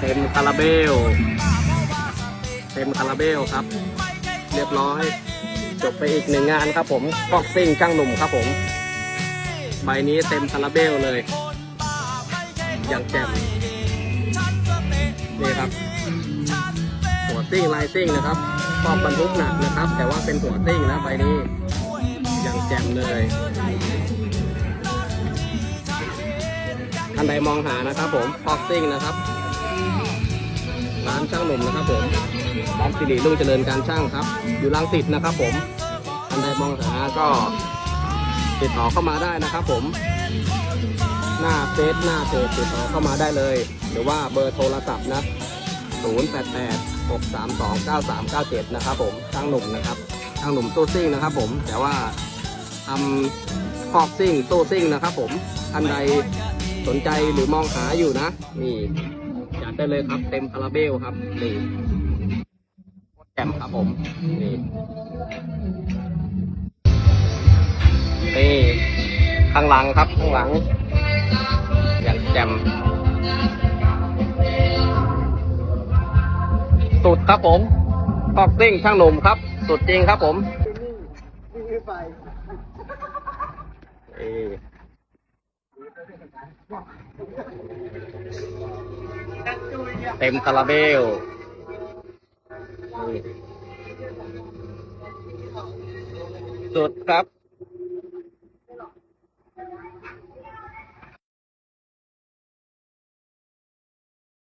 เต็มคาราเบล เต็มคาราเบลครับ เรียบร้อย จบไปอีกหนึ่งงานครับผมฟอกซิ่งช่างหนุ่มครับผม ใบนี้เต็มคาราเบลเลย อย่างแจ่มนี่ครับหัวซิ่งลายซิ่งนะครับครอบบรรทุกหนักนะครับ แต่ว่าเป็นหัวซิ่งนะใบนี้อย่างแจ่มเลย ท่านใดมองหานะครับผมฟอกซิ่งนะครับร้านช่างหนุ่มนะครับผมร้านสิริรุ่งเจริญการช่างครับ อยู่รังสิตนะครับผมท่านใดมองหาก็ติดต่อเข้ามาได้นะครับผม หน้าเฟซหน้าเพจติดต่อเข้ามาได้เลย หรือว่าเบอร์โทรศัพท์นะ088 632 9397 นะครับผมช่างหนุ่มนะครับช่างหนุ่มตู้ซิ่งนะครับผมแต่ว่าทำคอกซิ่งตู้ซิ่งนะครับผมท่านใด สนใจหรือมองหาอยู่นะ นี่จัดได้เลยครับเต็มคาราเบลครับ นี่แจ่มครับผม นี่นี่ข้างหลังครับข้างหลังอย่างแจ่มสุดครับผมฟอกซิ่งช่างหนุ่มครับ สุดจริงครับผม เอ เต็มคาราเบลสุดครับ